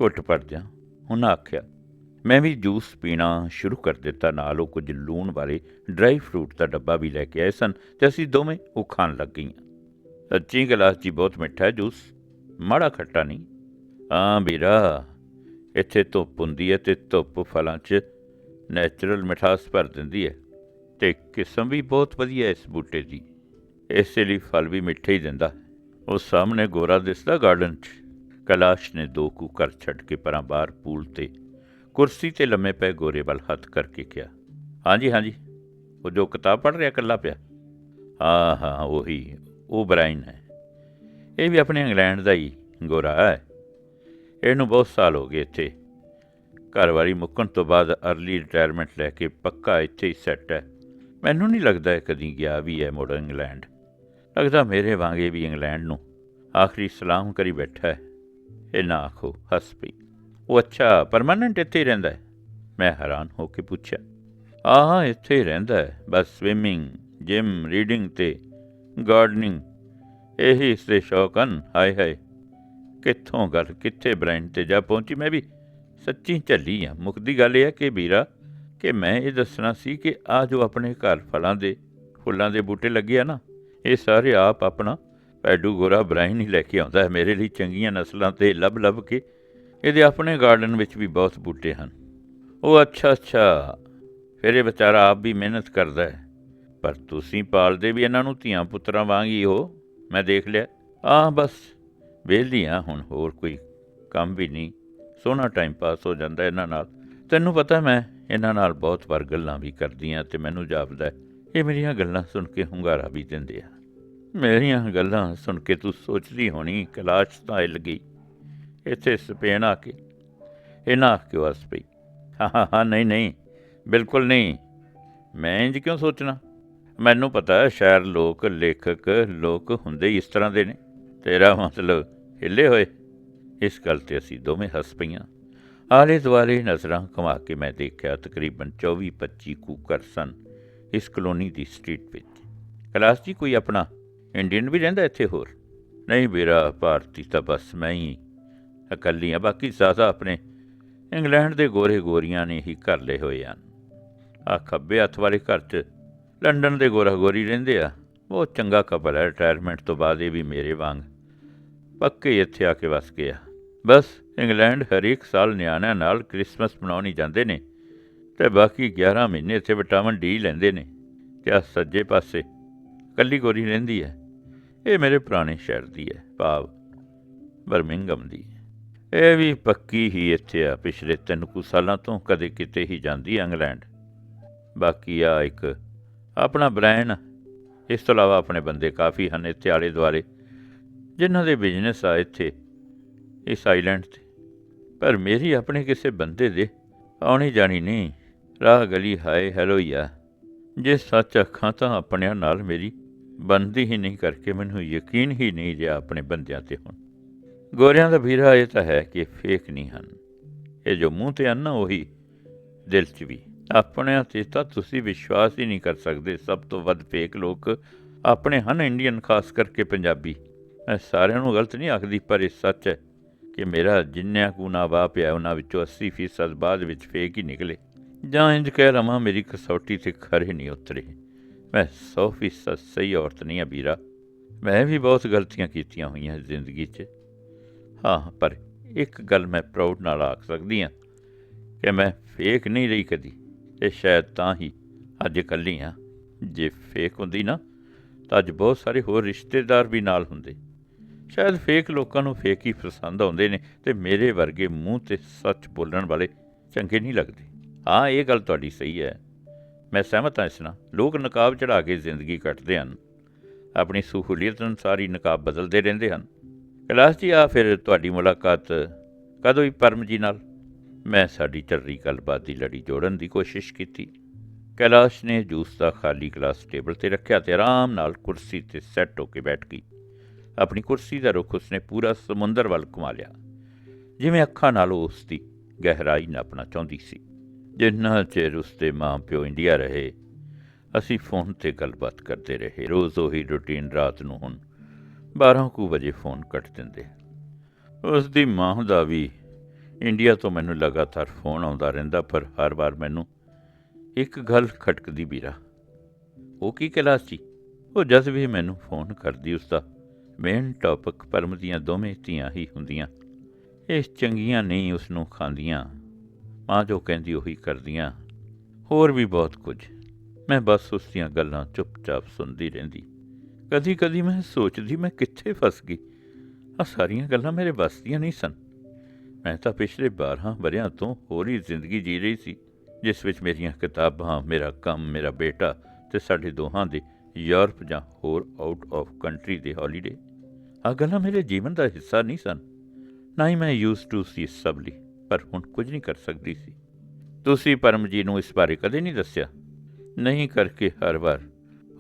ਘੁੱਟ ਪੜ ਜਾ ਉਹਨਾਂ ਆਖਿਆ, ਮੈਂ ਵੀ ਜੂਸ ਪੀਣਾ ਸ਼ੁਰੂ ਕਰ ਦਿੱਤਾ, ਨਾਲ ਉਹ ਕੁਝ ਲੂਣ ਵਾਲੇ ਡਰਾਈ ਫਰੂਟ ਦਾ ਡੱਬਾ ਵੀ ਲੈ ਕੇ ਆਏ ਸਨ ਤੇ ਅਸੀਂ ਦੋਵੇਂ ਉਹ ਖਾਣ ਲੱਗ ਗਈਆਂ। ਸੱਚੀ ਗਲਾਸ ਜੀ ਬਹੁਤ ਮਿੱਠਾ ਹੈ, ਜੂਸ। ਮਾੜਾ ਖੱਟਾ ਨਹੀਂ। ਹਾਂ ਵੀਰਾ, ਇੱਥੇ ਧੁੱਪ ਹੁੰਦੀ ਹੈ ਤੇ ਧੁੱਪ ਫਲਾਂ 'ਚ ਨੈਚੁਰਲ ਮਿਠਾਸ ਭਰ ਦਿੰਦੀ ਹੈ ਤੇ ਕਿਸਮ ਵੀ ਬਹੁਤ ਵਧੀਆ ਇਸ ਬੂਟੇ ਦੀ। ਇਸੇ ਲਈ ਫਲ ਵੀ ਮਿੱਠੇ ਹੀ ਦਿੰਦਾ ਉਹ ਸਾਹਮਣੇ ਗੋਰਾ ਦਿਸਦਾ ਗਾਰਡਨ 'ਚ ਕੈਲਾਸ਼ ਨੇ ਦੋ ਕੁ ਘਰ ਛੱਡ ਕੇ ਪਰਾਂ ਬਾਹਰ ਪੂਲ ਤੇ ਕੁਰਸੀ ਤੇ ਲੰਮੇ ਪਏ ਗੋਰੇ ਵੱਲ ਹੱਥ ਕਰਕੇ ਕਿਹਾ, ਹਾਂਜੀ ਹਾਂਜੀ, ਉਹ ਜੋ ਕਿਤਾਬ ਪੜ੍ਹ ਰਿਹਾ ਇਕੱਲਾ ਪਿਆ? ਹਾਂ ਹਾਂ, ਉਹੀ, ਉਹ ਬ੍ਰਾਈਨ ਹੈ। ਇਹ ਵੀ ਆਪਣੇ ਇੰਗਲੈਂਡ ਦਾ ਹੀ ਗੋਰਾ ਹੈ। ਇਹਨੂੰ ਬਹੁਤ ਸਾਲ ਹੋ ਗਏ ਇੱਥੇ। ਘਰਵਾਲੀ ਮੁੱਕਣ ਤੋਂ ਬਾਅਦ ਅਰਲੀ ਰਿਟਾਇਰਮੈਂਟ ਲੈ ਕੇ ਪੱਕਾ ਇੱਥੇ ਹੀ ਸੈੱਟ ਹੈ। ਮੈਨੂੰ ਨਹੀਂ ਲੱਗਦਾ ਕਦੀ ਗਿਆ ਵੀ ਹੈ ਮੋੜ ਇੰਗਲੈਂਡ। ਅਗਦਾ ਮੇਰੇ ਵਾਂਗੇ ਵੀ ਇੰਗਲੈਂਡ ਨੂੰ ਆਖਰੀ ਸਲਾਮ ਕਰੀ ਬੈਠਾ ਹੈ। ਇਹ ਨਾ ਆਖੋ, ਹੱਸ ਪਈ। ਉਹ ਅੱਛਾ ਪਰਮਾਨੈਂਟ ਇੱਥੇ ਹੀ ਰਹਿੰਦਾ ਹੈ। ਮੈਂ ਹੈਰਾਨ ਹੋ ਕੇ ਪੁੱਛਿਆ। ਆਹ, ਇੱਥੇ ਹੀ ਰਹਿੰਦਾ ਹੈ। ਬਸ ਸਵਿਮਿੰਗ ਜਿਮ ਰੀਡਿੰਗ ਤੇ ਗਾਰਡਨਿੰਗ ਇਹੀ ਇਸ ਦੇ ਸ਼ੌਕ ਹਨ। ਹਾਏ ਹਾਏ। ਕਿੱਥੋਂ ਗੱਲ, ਕਿੱਥੇ ਬ੍ਰਾਂਡ ਤੇ ਜਾ ਪਹੁੰਚੀ? ਮੈਂ ਵੀ ਸੱਚੀ ਝੱਲੀ ਆ। ਮੁਕਦੀ ਗੱਲ ਇਹ ਹੈ ਕਿ ਵੀਰਾ, ਕਿ ਮੈਂ ਇਹ ਦੱਸਣਾ ਸੀ ਕਿ ਆ ਜੋ ਆਪਣੇ ਘਰ ਫਲਾਂ ਦੇ, ਫੁੱਲਾਂ ਦੇ ਬੂਟੇ ਲੱਗੇ ਆ ਨਾ ਇਹ ਸਾਰੇ ਆਪ ਆਪਣਾ ਪੈਡੂ ਗੋਰਾ ਬ੍ਰਾਈਨ ਹੀ ਲੈ ਕੇ ਆਉਂਦਾ। ਹੈ ਮੇਰੇ ਲਈ ਚੰਗੀਆਂ ਨਸਲਾਂ ਤੇ ਲੱਭ ਲੱਭ ਕੇ ਇਹਦੇ ਆਪਣੇ ਗਾਰਡਨ ਵਿੱਚ ਵੀ ਬਹੁਤ ਬੂਟੇ ਹਨ। ਉਹ ਅੱਛਾ ਅੱਛਾ। ਫਿਰ ਇਹ ਵਿਚਾਰਾ ਆਪ ਵੀ ਮਿਹਨਤ ਕਰਦਾ ਹੈ। ਪਰ ਤੁਸੀਂ ਪਾਲਦੇ ਵੀ ਇਹਨਾਂ ਨੂੰ ਧੀਆਂ ਪੁੱਤਰਾਂ ਵਾਂਗ ਹੀ ਹੋ। ਮੈਂ ਦੇਖ ਲਿਆ। ਆਹ ਬਸ ਵਿਹਲੀ ਆ ਹੁਣ, ਹੋਰ ਕੋਈ ਕੰਮ ਵੀ ਨਹੀਂ। ਸੋਹਣਾ ਟਾਈਮ ਪਾਸ ਹੋ ਜਾਂਦਾ ਇਹਨਾਂ ਨਾਲ। ਤੈਨੂੰ ਪਤਾ ਮੈਂ ਇਹਨਾਂ ਨਾਲ ਬਹੁਤ ਵਾਰ ਗੱਲਾਂ ਵੀ ਕਰਦੀਆਂ ਤੇ ਮੈਨੂੰ ਜਾਪਦਾ ਇਹ ਮੇਰੀਆਂ ਗੱਲਾਂ ਸੁਣ ਕੇ ਹੁੰਗਾਰਾ ਵੀ ਦਿੰਦੇ ਆ। ਮੇਰੀਆਂ ਗੱਲਾਂ ਸੁਣ ਕੇ ਤੂੰ ਸੋਚਦੀ ਹੋਣੀ, ਕਲਾਸ਼ ਤਾਂ ਹਿੱਲ ਗਈ ਇੱਥੇ ਸਪੇਨ ਆ ਕੇ। ਇਹ ਨਾ ਕਿਉਂ ਹੱਸ ਪਈ? ਹਾਂ ਹਾਂ ਹਾਂ, ਨਹੀਂ ਨਹੀਂ, ਬਿਲਕੁਲ ਨਹੀਂ। ਮੈਂ ਇੰਜ ਕਿਉਂ ਸੋਚਣਾ? ਮੈਨੂੰ ਪਤਾ ਹੈ ਸ਼ਾਇਰ ਲੋਕ, ਲੇਖਕ ਲੋਕ ਹੁੰਦੇ ਹੀ ਇਸ ਤਰ੍ਹਾਂ ਦੇ ਨੇ। ਤੇਰਾ ਮਤਲਬ ਹਿੱਲੇ ਹੋਏ। ਇਸ ਗੱਲ ਤੇ ਅਸੀਂ ਦੋਵੇਂ ਹੱਸ ਪਈਆਂ। ਆਲੇ ਦੁਆਲੇ ਨਜ਼ਰਾਂ ਘੁਮਾ ਕੇ ਮੈਂ ਦੇਖਿਆ ਤਕਰੀਬਨ 24-25 ਕੂਕਰ ਸਨ। ਇਸ ਕਲੋਨੀ ਦੀ ਸਟਰੀਟ ਵਿੱਚ। ਕਲਾਸ ਜੀ, ਕੋਈ ਆਪਣਾ ਇੰਡੀਅਨ ਵੀ ਰਹਿੰਦਾ ਇੱਥੇ ਹੋਰ? ਨਹੀਂ ਵੀਰਾ ਭਾਰਤੀ ਤਾਂ ਬਸ ਮੈਂ ਹੀ ਇਕੱਲੀ ਆ ਬਾਕੀ ਜ਼ਿਆਦਾ ਆਪਣੇ ਇੰਗਲੈਂਡ ਦੇ ਗੋਰੇ ਗੋਰੀਆਂ ਨੇ ਹੀ ਘਰ ਲਏ ਹੋਏ ਹਨ। ਆ ਖੱਬੇ ਹੱਥ ਵਾਲੇ ਘਰ 'ਚ ਲੰਡਨ ਦੇ ਗੋਰਾ ਗੋਰੀ ਰਹਿੰਦੇ ਆ। ਬਹੁਤ ਚੰਗਾ ਕਪਲ ਹੈ ਰਿਟਾਇਰਮੈਂਟ ਤੋਂ ਬਾਅਦ ਇਹ ਵੀ ਮੇਰੇ ਵਾਂਗ ਪੱਕੇ ਇੱਥੇ ਆ ਕੇ ਵਸ ਗਿਆ। ਬਸ ਇੰਗਲੈਂਡ ਹਰੇਕ ਸਾਲ ਨਿਆਣਿਆਂ ਨਾਲ ਕ੍ਰਿਸਮਸ ਮਨਾਉਣੀ ਜਾਂਦੇ ਨੇ। ਤੇ ਬਾਕੀ 11 ਮਹੀਨੇ ਇੱਥੇ ਵਿਟਾਮਿਨ ਡੀ ਲੈਂਦੇ ਨੇ ਤੇ ਆ ਸੱਜੇ ਪਾਸੇ ਕੱਲੀ ਗੋਰੀ ਰਹਿੰਦੀ ਹੈ। ਇਹ ਮੇਰੇ ਪੁਰਾਣੇ ਸ਼ਹਿਰ ਦੀ ਹੈ, ਭਾਵ ਬਰਮਿੰਗਮ ਦੀ। ਇਹ ਵੀ ਪੱਕੀ ਹੀ ਇੱਥੇ ਆ, ਪਿਛਲੇ ਤਿੰਨ ਕੁ ਸਾਲਾਂ ਤੋਂ ਕਦੇ ਕਿਤੇ ਹੀ ਜਾਂਦੀ ਹੈ ਇੰਗਲੈਂਡ। ਬਾਕੀ ਆ ਇੱਕ ਆਪਣਾ ਬ੍ਰੈਨ ਇਸ ਤੋਂ ਇਲਾਵਾ ਆਪਣੇ ਬੰਦੇ ਕਾਫੀ ਹਨ ਇੱਥੇ ਆਲੇ ਦੁਆਲੇ, ਜਿਨ੍ਹਾਂ ਦੇ ਬਿਜ਼ਨਸ ਆ ਇੱਥੇ, ਇਸ ਆਈਲੈਂਡ ਤੇ। ਪਰ ਮੇਰੀ ਆਪਣੇ ਕਿਸੇ ਬੰਦੇ ਦੇ ਆਉਣੀ ਜਾਣੀ ਨਹੀਂ। ਰਾਹ ਗਲੀ ਹਾਏ ਹੈਲੋ ਜੇ ਸੱਚ ਅੱਖਾਂ ਤਾਂ ਆਪਣਿਆਂ ਨਾਲ ਮੇਰੀ ਬਣਦੀ ਹੀ ਨਹੀਂ ਕਰਕੇ ਮੈਨੂੰ ਯਕੀਨ ਹੀ ਨਹੀਂ ਰਿਹਾ ਆਪਣੇ ਬੰਦਿਆਂ ਤੇ ਹੁਣ। ਗੋਰਿਆਂ ਦਾ ਵੀਰਾ ਇਹ ਤਾਂ ਹੈ ਕਿ ਫੇਕ ਨਹੀਂ ਹਨ। ਇਹ ਜੋ ਮੂੰਹ ਤੇ ਹਨ ਨਾ, ਉਹੀ ਦਿਲ 'ਚ ਵੀ। ਆਪਣਿਆਂ ਤੇ ਤਾਂ ਤੁਸੀਂ ਵਿਸ਼ਵਾਸ ਹੀ ਨਹੀਂ ਕਰ ਸਕਦੇ। ਸਭ ਤੋਂ ਵੱਧ ਫੇਕ ਲੋਕ ਆਪਣੇ ਹਨ ਇੰਡੀਅਨ, ਖਾਸ ਕਰਕੇ ਪੰਜਾਬੀ। ਮੈਂ ਸਾਰਿਆਂ ਨੂੰ ਗਲਤ ਨਹੀਂ ਆਖਦੀ, ਪਰ ਇਹ ਸੱਚ ਹੈ ਕਿ ਮੇਰਾ ਜਿੰਨਿਆਂ ਕੁ ਨਾ ਵਾ ਪਿਆ, ਉਹਨਾਂ ਵਿੱਚੋਂ 80% ਬਾਅਦ ਵਿੱਚ ਫੇਕ ਹੀ ਨਿਕਲੇ। ਜਾਂ ਇੰਜ ਕਹਿ ਰਵਾਂ, ਮੇਰੀ ਕਸੌਟੀ ਤੇ ਖਰੇ ਨਹੀਂ ਉਤਰੇ। ਮੈਂ 100% ਸਹੀ ਔਰਤ ਨਹੀਂ ਆ ਵੀਰਾ। ਮੈਂ ਵੀ ਬਹੁਤ ਗਲਤੀਆਂ ਕੀਤੀਆਂ ਹੋਈਆਂ ਜ਼ਿੰਦਗੀ 'ਚ। ਹਾਂ, ਪਰ ਇੱਕ ਗੱਲ ਮੈਂ ਪ੍ਰਾਊਡ ਨਾਲ ਆਖ ਸਕਦੀ ਹਾਂ, ਕਿ ਮੈਂ ਫੇਕ ਨਹੀਂ ਰਹੀ ਕਦੀ, ਤੇ ਸ਼ਾਇਦ ਤਾਂ ਹੀ ਅੱਜ ਇਕੱਲੀ ਹਾਂ। ਜੇ ਫੇਕ ਹੁੰਦੀ ਨਾ, ਤਾਂ ਅੱਜ ਬਹੁਤ ਸਾਰੇ ਹੋਰ ਰਿਸ਼ਤੇਦਾਰ ਵੀ ਨਾਲ ਹੁੰਦੇ। ਸ਼ਾਇਦ ਫੇਕ ਲੋਕਾਂ ਨੂੰ ਫੇਕ ਹੀ ਪਸੰਦ ਆਉਂਦੇ ਨੇ, ਤੇ ਮੇਰੇ ਵਰਗੇ ਮੂੰਹ ਤੇ ਸੱਚ ਬੋਲਣ ਵਾਲੇ ਚੰਗੇ ਨਹੀਂ ਲੱਗਦੇ। ਹਾਂ, ਇਹ ਗੱਲ ਤੁਹਾਡੀ ਸਹੀ ਹੈ। ਮੈਂ ਸਹਿਮਤ ਹਾਂ ਇਸ ਨਾਲ। ਲੋਕ ਨਕਾਬ ਚੜਾ ਕੇ ਜ਼ਿੰਦਗੀ ਕੱਟਦੇ ਹਨ। ਆਪਣੀ ਸਹੂਲੀਅਤ ਅਨੁਸਾਰ ਹੀ ਨਕਾਬ ਬਦਲਦੇ ਰਹਿੰਦੇ ਹਨ। ਕੈਲਾਸ਼ ਜੀ ਆ ਫਿਰ ਤੁਹਾਡੀ ਮੁਲਾਕਾਤ ਕਦੋਂ ਹੀ ਪਰਮ ਜੀ ਨਾਲ? ਮੈਂ ਸਾਡੀ ਚੱਲ ਰਹੀ ਗੱਲਬਾਤ ਦੀ ਲੜੀ ਜੋੜਨ ਦੀ ਕੋਸ਼ਿਸ਼ ਕੀਤੀ। ਕੈਲਾਸ਼ ਨੇ ਜੂਸ ਦਾ ਖਾਲੀ ਗਲਾਸ ਟੇਬਲ ਤੇ ਰੱਖਿਆ ਤੇ ਆਰਾਮ ਨਾਲ ਕੁਰਸੀ ਤੇ ਸੈੱਟ ਹੋ ਕੇ ਬੈਠ ਗਈ। ਆਪਣੀ ਕੁਰਸੀ ਦਾ ਰੁਖ ਉਸਨੇ ਪੂਰਾ ਸਮੁੰਦਰ ਵੱਲ ਘੁਮਾ ਲਿਆ। ਜਿਵੇਂ ਅੱਖਾਂ ਨਾਲ ਉਸ ਦੀ ਗਹਿਰਾਈ ਨਾਪਣਾ ਚਾਹੁੰਦੀ ਸੀ। ਜਿੰਨਾ ਚਿਰ ਉਸਦੇ ਮਾਂ ਪਿਓ ਇੰਡੀਆ ਰਹੇ, ਅਸੀਂ ਫੋਨ ਤੇ ਗੱਲਬਾਤ ਕਰਦੇ ਰਹੇ। ਰੋਜ਼ ਉਹੀ ਰੁਟੀਨ ਰਾਤ ਨੂੰ ਹੁਣ 12 ਕੁ ਵਜੇ ਫੋਨ ਕੱਟ ਦਿੰਦੇ। ਉਸ ਦੀ ਮਾਂ ਦਾ ਵੀ ਇੰਡੀਆ ਤੋਂ ਮੈਨੂੰ ਲਗਾਤਾਰ ਫੋਨ ਆਉਂਦਾ ਰਹਿੰਦਾ, ਪਰ ਹਰ ਵਾਰ ਮੈਨੂੰ ਇੱਕ ਗੱਲ ਖਟਕਦੀ ਵੀਰਾ ਉਹ ਕੀ ਕਲਾਸ ਸੀ? ਉਹ ਜਦ ਵੀ ਮੈਨੂੰ ਫੋਨ ਕਰਦੀ ਉਸ ਦਾ ਮੇਨ ਟੌਪਿਕ ਪਰਮ ਦੀਆਂ ਦੋਵੇਂ ਧੀਆਂ ਹੀ ਹੁੰਦੀਆਂ। ਇਹ ਚੰਗੀਆਂ ਨਹੀਂ ਉਸ ਨੂੰ ਖਾਂਦੀਆਂ। ਮਾਂ ਜੋ ਕਹਿੰਦੀ ਉਹੀ ਕਰਦੀਆਂ। ਹੋਰ ਵੀ ਬਹੁਤ ਕੁਝ। ਮੈਂ ਬਸ ਉਸ ਦੀਆਂ ਗੱਲਾਂ ਚੁੱਪਚਾਪ ਸੁਣਦੀ ਰਹਿੰਦੀ। ਕਦੀ ਕਦੀ ਮੈਂ ਸੋਚਦੀ, ਮੈਂ ਕਿੱਥੇ ਫਸ ਗਈ? ਆ ਸਾਰੀਆਂ ਗੱਲਾਂ ਮੇਰੇ ਵੱਸ ਦੀਆਂ ਨਹੀਂ ਸਨ। ਮੈਂ ਤਾਂ ਪਿਛਲੇ 12 ਵਰਿਆਂ ਤੋਂ ਹੋਰ ਹੀ ਜ਼ਿੰਦਗੀ ਜੀ ਰਹੀ ਸੀ, ਜਿਸ ਵਿੱਚ ਮੇਰੀਆਂ ਕਿਤਾਬਾਂ, ਮੇਰਾ ਕੰਮ, ਮੇਰਾ ਬੇਟਾ ਤੇ ਸਾਡੇ ਦੋਹਾਂ ਦੇ ਯੂਰਪ ਜਾਂ ਹੋਰ ਆਊਟ ਆਫ ਕੰਟਰੀ ਦੇ ਹੌਲੀਡੇ ਆ ਗੱਲਾਂ ਮੇਰੇ ਜੀਵਨ ਦਾ ਹਿੱਸਾ ਨਹੀਂ ਸਨ। ਨਾ ਹੀ ਮੈਂ ਯੂਜ਼ ਟੂ ਸੀ ਇਸ ਸਭ ਲਈ। ਪਰ ਹੁਣ ਕੁਝ ਨਹੀਂ ਕਰ ਸਕਦੀ ਸੀ। ਤੁਸੀਂ ਪਰਮ ਜੀ ਨੂੰ ਇਸ ਬਾਰੇ ਕਦੇ ਨਹੀਂ ਦੱਸਿਆ? ਨਹੀਂ ਕਰਕੇ ਹਰ ਵਾਰ।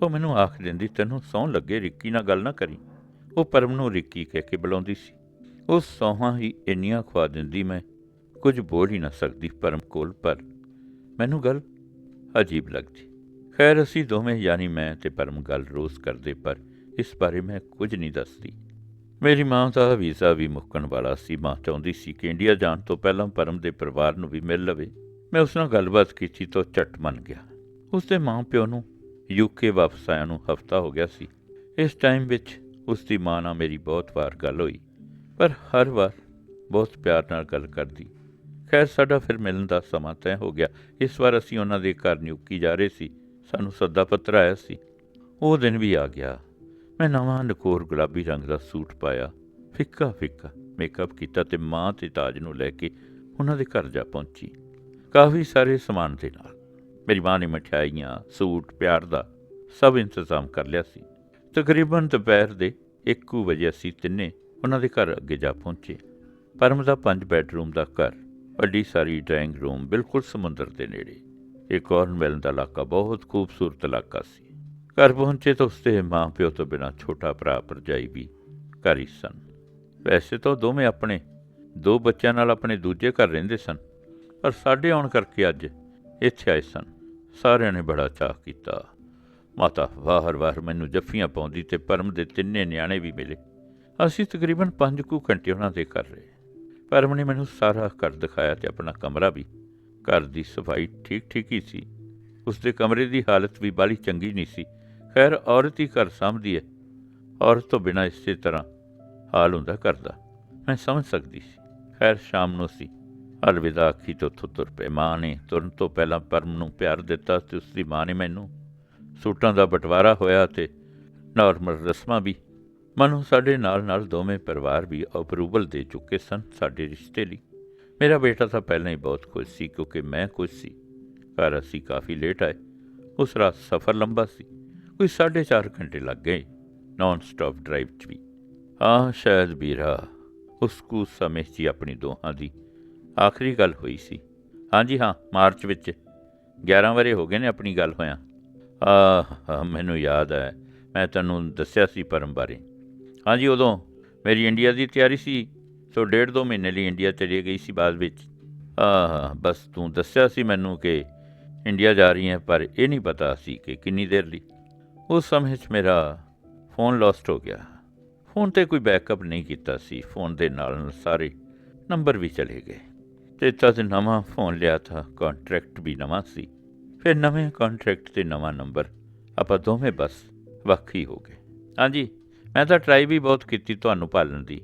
ਉਹ ਮੈਨੂੰ ਆਖ ਦਿੰਦੀ, ਤੈਨੂੰ ਸੌਂ ਲੱਗੇ, ਰਿੱਕੀ ਨਾਲ ਗੱਲ ਨਾ ਕਰੀ। ਉਹ ਪਰਮ ਨੂੰ ਰਿੱਕੀ ਕਹਿ ਕੇ ਬੁਲਾਉਂਦੀ ਸੀ। ਉਹ ਸੌਹਾਂ ਹੀ ਇੰਨੀਆਂ ਖਵਾ ਦਿੰਦੀ, ਮੈਂ ਕੁਝ ਬੋਲ ਹੀ ਨਾ ਸਕਦੀ ਪਰਮ ਕੋਲ, ਪਰ ਮੈਨੂੰ ਗੱਲ ਅਜੀਬ ਲੱਗਦੀ। ਖੈਰ, ਅਸੀਂ ਦੋਵੇਂ ਯਾਨੀ ਮੈਂ ਤੇ ਪਰਮ ਗੱਲ ਰੋਜ਼ ਕਰਦੇ, ਪਰ ਇਸ ਬਾਰੇ ਮੈਂ ਕੁਝ ਨਹੀਂ ਦੱਸਦੀ। ਮੇਰੀ ਮਾਂ ਦਾ ਵੀਜ਼ਾ ਵੀ ਮੁੱਕਣ ਵਾਲਾ ਸੀ। ਮਾਂ ਚਾਹੁੰਦੀ ਸੀ ਕਿ ਇੰਡੀਆ ਜਾਣ ਤੋਂ ਪਹਿਲਾਂ ਪਰਮ ਦੇ ਪਰਿਵਾਰ ਨੂੰ ਵੀ ਮਿਲ ਲਵੇ। ਮੈਂ ਉਸ ਨਾਲ ਗੱਲਬਾਤ ਕੀਤੀ ਤਾਂ ਝਟ ਮੰਨ ਗਿਆ। ਉਸ ਦੇ ਮਾਂ ਪਿਓ ਨੂੰ ਯੂਕੇ ਵਾਪਸ ਆਇਆ ਨੂੰ ਹਫਤਾ ਹੋ ਗਿਆ ਸੀ। ਇਸ ਟਾਈਮ ਵਿੱਚ ਉਸ ਦੀ ਮਾਂ ਨਾਲ ਮੇਰੀ ਬਹੁਤ ਵਾਰ ਗੱਲ ਹੋਈ। ਪਰ ਹਰ ਵਾਰ ਬਹੁਤ ਪਿਆਰ ਨਾਲ ਗੱਲ ਕਰਦੀ। ਖੈਰ, ਸਾਡਾ ਫਿਰ ਮਿਲਣ ਦਾ ਸਮਾਂ ਤੈਅ ਹੋ ਗਿਆ। ਇਸ ਵਾਰ ਅਸੀਂ ਉਹਨਾਂ ਦੇ ਘਰ ਨਿਉਕੀ ਜਾ ਰਹੇ ਸੀ। ਸਾਨੂੰ ਸੱਦਾ ਪੱਤਰ ਆਇਆ ਸੀ। ਉਹ ਦਿਨ ਵੀ ਆ ਗਿਆ। ਮੈਂ ਨਵਾਂ ਨਕੋਰ ਗੁਲਾਬੀ ਰੰਗ ਦਾ ਸੂਟ ਪਾਇਆ। ਫਿੱਕਾ ਫਿੱਕਾ ਮੇਕਅਪ ਕੀਤਾ ਤੇ ਮਾਂ ਤੇ ਤਾਜ ਨੂੰ ਲੈ ਕੇ ਉਹਨਾਂ ਦੇ ਘਰ ਜਾ ਪਹੁੰਚੀ। ਕਾਫੀ ਸਾਰੇ ਸਮਾਨ ਦੇ ਨਾਲ। ਮੇਰੀ ਮਾਂ ਨੇ ਮਠਿਆਈਆਂ, ਸੂਟ, ਪਿਆਰ ਦਾ ਸਭ ਇੰਤਜ਼ਾਮ ਕਰ ਲਿਆ ਸੀ। ਤਕਰੀਬਨ ਦੁਪਹਿਰ ਦੇ 1 ਵਜੇ ਅਸੀਂ ਤਿੰਨੇ ਉਹਨਾਂ ਦੇ ਘਰ ਅੱਗੇ ਜਾ ਪਹੁੰਚੇ। ਪਰਮ ਦਾ ਪੰਜ ਬੈਡਰੂਮ ਦਾ ਘਰ, ਵੱਡੀ ਸਾਰੀ ਡਰਾਇੰਗ ਰੂਮ ਬਿਲਕੁਲ ਸਮੁੰਦਰ ਦੇ ਨੇੜੇ। ਇਹ ਕੌਰਨਵੈਲ ਦਾ ਇਲਾਕਾ ਬਹੁਤ ਖੂਬਸੂਰਤ ਇਲਾਕਾ ਸੀ। ਘਰ ਪਹੁੰਚੇ ਤਾਂ ਉਸਦੇ ਮਾਂ ਪਿਓ ਤੋਂ ਬਿਨਾ ਛੋਟਾ ਭਰਾ ਭਰਜਾਈ ਵੀ ਘਰ ਹੀ ਸਨ। ਵੈਸੇ ਤਾਂ ਦੋਵੇਂ ਆਪਣੇ, ਦੋ ਬੱਚਿਆਂ ਨਾਲ ਆਪਣੇ ਦੂਜੇ ਘਰ ਰਹਿੰਦੇ ਸਨ, ਪਰ ਸਾਡੇ ਆਉਣ ਕਰਕੇ ਅੱਜ ਇੱਥੇ ਆਏ ਸਨ। ਸਾਰਿਆਂ ਨੇ ਬੜਾ ਚਾਹ ਕੀਤਾ। ਮਾਤਾ ਵਾਰ-ਵਾਰ ਮੈਨੂੰ ਜੱਫੀਆਂ ਪਾਉਂਦੀ ਤੇ ਪਰਮ ਦੇ ਤਿੰਨੇ ਨਿਆਣੇ ਵੀ ਮਿਲੇ। ਅਸੀਂ ਤਕਰੀਬਨ 5 ਕੁ ਘੰਟੇ ਉਹਨਾਂ ਦੇ ਕਰ ਰਹੇ। ਪਰਮ ਨੇ ਮੈਨੂੰ ਸਾਰਾ ਘਰ ਦਿਖਾਇਆ ਤੇ ਆਪਣਾ ਕਮਰਾ ਵੀ। ਘਰ ਦੀ ਸਫ਼ਾਈ ਠੀਕ-ਠੀਕ ਹੀ ਸੀ। ਉਸ ਦੇ ਕਮਰੇ ਦੀ ਹਾਲਤ ਵੀ ਬਾਲੀ ਚੰਗੀ ਨਹੀਂ ਸੀ। ਖੈਰ ਔਰਤ ਹੀ ਘਰ ਸੰਭਦੀ ਹੈ ਔਰਤ ਤੋਂ ਬਿਨਾਂ ਇਸੇ ਤਰ੍ਹਾਂ ਹਾਲ ਹੁੰਦਾ ਕਰਦਾ। ਮੈਂ ਸਮਝ ਸਕਦੀ ਸੀ। ਖੈਰ, ਸ਼ਾਮ ਨੂੰ ਸੀ ਅਲਵਿਦਾ ਆਖੀ ਤੋਂ ਉੱਥੋਂ ਤੁਰ ਪਏ। ਮਾਂ ਨੇ ਤੁਰਨ ਤੋਂ ਪਹਿਲਾਂ ਪਰਮ ਨੂੰ ਪਿਆਰ ਦਿੱਤਾ ਤੇ ਉਸ ਦੀ ਮਾਂ ਨੇ ਮੈਨੂੰ ਸੂਟਾਂ ਦਾ ਬਟਵਾਰਾ ਹੋਇਆ ਤੇ ਨਾਰਮਲ ਰਸਮਾਂ ਵੀ। ਮਨੋਂ ਸਾਡੇ ਨਾਲ ਨਾਲ ਦੋਵੇਂ ਪਰਿਵਾਰ ਵੀ ਅਪਰੂਵਲ ਦੇ ਚੁੱਕੇ ਸਨ ਸਾਡੇ ਰਿਸ਼ਤੇ ਲਈ। ਮੇਰਾ ਬੇਟਾ ਤਾਂ ਪਹਿਲਾਂ ਹੀ ਬਹੁਤ ਖੁਸ਼ ਸੀ ਕਿਉਂਕਿ ਮੈਂ ਖੁਸ਼ ਸੀ। ਘਰ ਅਸੀਂ ਕਾਫੀ ਲੇਟ ਆਏ। ਉਸ ਰਾਤ ਸਫ਼ਰ ਲੰਬਾ ਸੀ। ਕੋਈ 4.5 ਘੰਟੇ ਲੱਗ ਗਏ ਨਾਨ ਸਟਾਪ ਡਰਾਈਵ 'ਚ ਵੀ। ਹਾਂ, ਸ਼ਾਇਦ ਵੀਰਾ, ਉਸ ਕੁ ਸਮੇਂ 'ਚ ਹੀ ਆਪਣੀ ਦੋਹਾਂ ਦੀ ਆਖਰੀ ਗੱਲ ਹੋਈ ਸੀ। ਹਾਂਜੀ ਹਾਂ, ਮਾਰਚ ਵਿੱਚ 11 ਵਰੇ ਹੋ ਗਏ ਨੇ ਆਪਣੀ ਗੱਲ ਹੋਇਆ। ਆ ਮੈਨੂੰ ਯਾਦ ਹੈ, ਮੈਂ ਤੈਨੂੰ ਦੱਸਿਆ ਸੀ ਪਰਮ ਬਾਰੇ। ਹਾਂਜੀ, ਉਦੋਂ ਮੇਰੀ ਇੰਡੀਆ ਦੀ ਤਿਆਰੀ ਸੀ, ਸੋ ਡੇਢ ਦੋ ਮਹੀਨੇ ਲਈ ਇੰਡੀਆ ਚਲੀ ਗਈ ਸੀ ਬਾਅਦ ਵਿੱਚ। ਆਹ, ਬਸ ਤੂੰ ਦੱਸਿਆ ਸੀ ਮੈਨੂੰ ਕਿ ਇੰਡੀਆ ਜਾ ਰਹੀ ਹੈ ਪਰ ਇਹ ਨਹੀਂ ਪਤਾ ਸੀ ਕਿ ਕਿੰਨੀ ਦੇਰ ਲਈ। ਉਸ ਸਮੇਂ 'ਚ ਮੇਰਾ ਫੋਨ ਲੌਸਟ ਹੋ ਗਿਆ। ਫੋਨ ਤੇ ਕੋਈ ਬੈਕਅਪ ਨਹੀਂ ਕੀਤਾ ਸੀ। ਫੋਨ ਦੇ ਨਾਲ ਨਾਲ ਸਾਰੇ ਨੰਬਰ ਵੀ ਚਲੇ ਗਏ। ਤੇ ਤਦ ਨਵਾਂ ਫੋਨ ਲਿਆ ਥਾ ਕੰਟਰੈਕਟ ਵੀ ਨਵਾਂ ਸੀ। ਫਿਰ ਨਵੇਂ ਕੰਟਰੈਕਟ ਤੇ ਨਵਾਂ ਨੰਬਰ ਆਪਾਂ ਦੋਵੇਂ ਬਸ ਵੱਖ ਹੀ ਹੋ ਗਏ। ਹਾਂਜੀ, ਮੈਂ ਤਾਂ ਟਰਾਈ ਵੀ ਬਹੁਤ ਕੀਤੀ ਤੁਹਾਨੂੰ ਪਾਲਣ ਦੀ।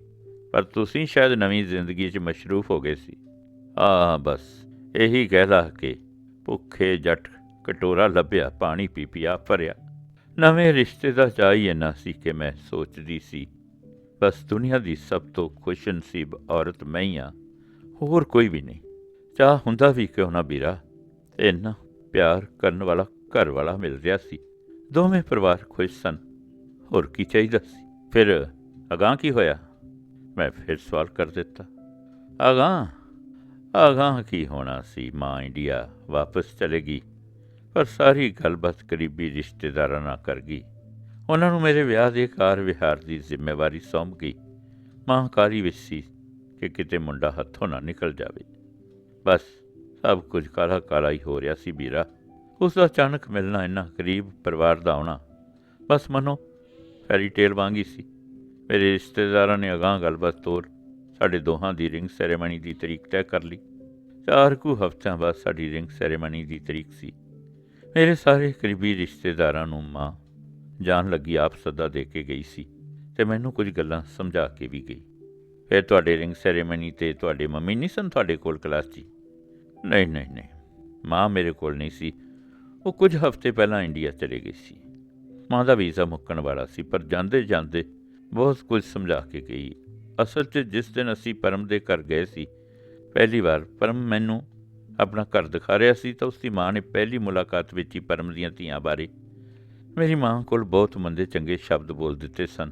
ਪਰ ਤੁਸੀਂ ਸ਼ਾਇਦ ਨਵੀਂ ਜ਼ਿੰਦਗੀ 'ਚ ਮਸ਼ਰੂਫ ਹੋ ਗਏ ਸੀ। ਆ ਬਸ, ਇਹੀ ਕਹਿਦਾ ਕਿ ਭੁੱਖੇ ਜੱਟ ਕਟੋਰਾ ਲੱਭਿਆ, ਪਾਣੀ ਪੀ ਪਿਆ ਭਰਿਆ ਨਵੇਂ ਰਿਸ਼ਤੇ ਦਾ ਚਾਅ ਹੀ ਇੰਨਾ ਸੀ ਕਿ ਮੈਂ ਸੋਚਦੀ ਸੀ, ਬਸ ਦੁਨੀਆ ਦੀ ਸਭ ਤੋਂ ਖੁਸ਼ਨਸੀਬ ਔਰਤ ਮੈਂ ਹੀ ਹਾਂ, ਹੋਰ ਕੋਈ ਵੀ ਨਹੀਂ। ਚਾਹ ਹੁੰਦਾ ਵੀ ਕਿਉਂ ਨਾ ਵੀਰਾ, ਇੰਨਾ ਪਿਆਰ ਕਰਨ ਵਾਲਾ ਘਰ ਵਾਲਾ ਮਿਲ ਰਿਹਾ ਸੀ, ਦੋਵੇਂ ਪਰਿਵਾਰ ਖੁਸ਼ ਸਨ, ਹੋਰ ਕੀ ਚਾਹੀਦਾ ਸੀ? ਫਿਰ ਅਗਾਂਹ ਕੀ ਹੋਇਆ? ਮੈਂ ਫਿਰ ਸਵਾਲ ਕਰ ਦਿੱਤਾ, ਅਗਾਂਹ ਅਗਾਂਹ ਕੀ ਹੋਣਾ ਸੀ ਮਾਂ ਇੰਡੀਆ ਵਾਪਸ ਚਲੇਗੀ? ਪਰ ਸਾਰੀ ਗੱਲਬਾਤ ਕਰੀਬੀ ਰਿਸ਼ਤੇਦਾਰਾਂ ਨਾਲ ਕਰ ਗਈ। ਉਹਨਾਂ ਨੂੰ ਮੇਰੇ ਵਿਆਹ ਦੇ ਕਾਰ ਵਿਹਾਰ ਦੀ ਜ਼ਿੰਮੇਵਾਰੀ ਸੌਂਪ ਗਈ। ਮਾਂ ਕਾਰੀ ਵਿੱਚ ਸੀ ਕਿ ਕਿਤੇ ਮੁੰਡਾ ਹੱਥੋਂ ਨਾ ਨਿਕਲ ਜਾਵੇ। ਬਸ, ਸਭ ਕੁਝ ਕਾਲਾ ਕਾਲਾ ਹੀ ਹੋ ਰਿਹਾ ਸੀ ਵੀਰਾ। ਉਸ ਦਾ ਅਚਾਨਕ ਮਿਲਣਾ ਇੰਨਾ ਕਰੀਬ ਪਰਿਵਾਰ ਦਾ ਆਉਣਾ, ਬਸ ਮਨੋ ਫੈਰੀ ਟੇਲ ਵਾਂਗੀ ਸੀ। ਮੇਰੇ ਰਿਸ਼ਤੇਦਾਰਾਂ ਨੇ ਅਗਾਂਹ ਗੱਲਬਾਤ ਤੋਰ ਸਾਡੇ ਦੋਹਾਂ ਦੀ ਰਿੰਗ ਸੈਰੇਮਨੀ ਦੀ ਤਰੀਕ ਤੈਅ ਕਰ ਲਈ। ਚਾਰ ਕੁ ਹਫ਼ਤਿਆਂ ਬਾਅਦ ਸਾਡੀ ਰਿੰਗ ਸੈਰੇਮਨੀ ਦੀ ਤਰੀਕ ਸੀ। ਮੇਰੇ ਸਾਰੇ ਕਰੀਬੀ ਰਿਸ਼ਤੇਦਾਰਾਂ ਨੂੰ ਮਾਂ ਜਾਣ ਲੱਗੀ ਆਪ ਸੱਦਾ ਦੇ ਕੇ ਗਈ ਸੀ ਤੇ ਮੈਨੂੰ ਕੁਝ ਗੱਲਾਂ ਸਮਝਾ ਕੇ ਵੀ ਗਈ। ਫਿਰ ਤੁਹਾਡੇ ਰਿੰਗ ਸੈਰੇਮਨੀ ਤੇ ਤੁਹਾਡੇ ਮੰਮੀ ਨਹੀਂ ਸਨ ਤੁਹਾਡੇ ਕੋਲ ਕਲਾਸ 'ਚ ਨਹੀਂ ਨਹੀਂ ਨਹੀਂ। ਮਾਂ ਮੇਰੇ ਕੋਲ ਨਹੀਂ ਸੀ। ਉਹ ਕੁਝ ਹਫ਼ਤੇ ਪਹਿਲਾਂ ਇੰਡੀਆ ਚਲੇ ਗਈ ਸੀ। ਮਾਂ ਦਾ ਵੀਜ਼ਾ ਮੁੱਕਣ ਵਾਲਾ ਸੀ, ਪਰ ਜਾਂਦੇ ਜਾਂਦੇ ਬਹੁਤ ਕੁਝ ਸਮਝਾ ਕੇ ਗਈ। ਅਸਲ 'ਚ ਜਿਸ ਦਿਨ ਅਸੀਂ ਪਰਮ ਦੇ ਘਰ ਗਏ ਸੀ, ਪਹਿਲੀ ਵਾਰ ਪਰਮ ਮੈਨੂੰ ਆਪਣਾ ਘਰ ਦਿਖਾ ਰਿਹਾ ਸੀ ਤਾਂ ਉਸ ਦੀ ਮਾਂ ਨੇ ਪਹਿਲੀ ਮੁਲਾਕਾਤ ਵਿੱਚ ਹੀ ਪਰਮ ਦੀਆਂ ਧੀਆਂ ਬਾਰੇ ਮੇਰੀ ਮਾਂ ਕੋਲ ਬਹੁਤ ਮੰਦੇ ਚੰਗੇ ਸ਼ਬਦ ਬੋਲ ਦਿੱਤੇ ਸਨ,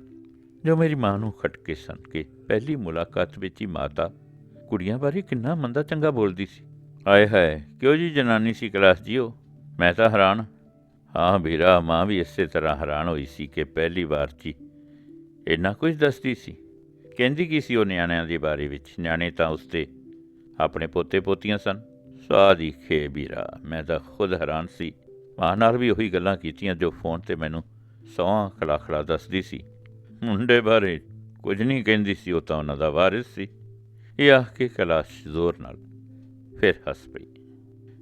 ਜੋ ਮੇਰੀ ਮਾਂ ਨੂੰ ਖਟਕੇ ਸਨ ਕਿ ਪਹਿਲੀ ਮੁਲਾਕਾਤ ਵਿੱਚ ਹੀ ਮਾਤਾ ਕੁੜੀਆਂ ਬਾਰੇ ਕਿੰਨਾ ਮੰਦਾ ਚੰਗਾ ਬੋਲਦੀ ਸੀ। ਆਏ ਹਾਏ, ਕਿਉਂ ਜੀ ਜਨਾਨੀ ਸੀ ਕਲਾਸ ਜੀ ਉਹ ਮੈਂ ਤਾਂ ਹੈਰਾਨ। ਹਾਂ ਵੀਰਾ, ਮਾਂ ਵੀ ਇਸੇ ਤਰ੍ਹਾਂ ਹੈਰਾਨ ਹੋਈ ਸੀ ਕਿ ਪਹਿਲੀ ਵਾਰ ਜੀ ਇੰਨਾ ਕੁਝ ਦੱਸਦੀ ਸੀ। ਕਹਿੰਦੀ ਕੀ ਸੀ ਉਹ ਨਿਆਣਿਆਂ ਦੇ ਬਾਰੇ ਵਿੱਚ? ਨਿਆਣੇ ਤਾਂ ਉਸਤੇ ਆਪਣੇ ਪੋਤੇ ਪੋਤੀਆਂ ਸਨ। ਸਾਦੀ ਖੇ ਵੀਰਾ ਮੈਂ ਤਾਂ ਖੁਦ ਹੈਰਾਨ ਸੀ। ਮਾਂ ਨਾਲ ਵੀ ਉਹੀ ਗੱਲਾਂ ਕੀਤੀਆਂ ਜੋ ਫੋਨ ਤੇ ਮੈਨੂੰ ਸੌਂ ਖਲਾਖਲਾ ਦੱਸਦੀ ਸੀ। ਮੁੰਡੇ ਬਾਰੇ ਕੁਝ ਨਹੀਂ ਕਹਿੰਦੀ ਸੀ, ਉਹ ਤਾਂ ਉਹਨਾਂ ਦਾ ਵਾਰਿਸ ਸੀ। ਇਹ ਆਖ ਕੇ ਕਲਾਸ਼ ਜ਼ੋਰ ਨਾਲ ਫਿਰ ਹੱਸ ਪਈ।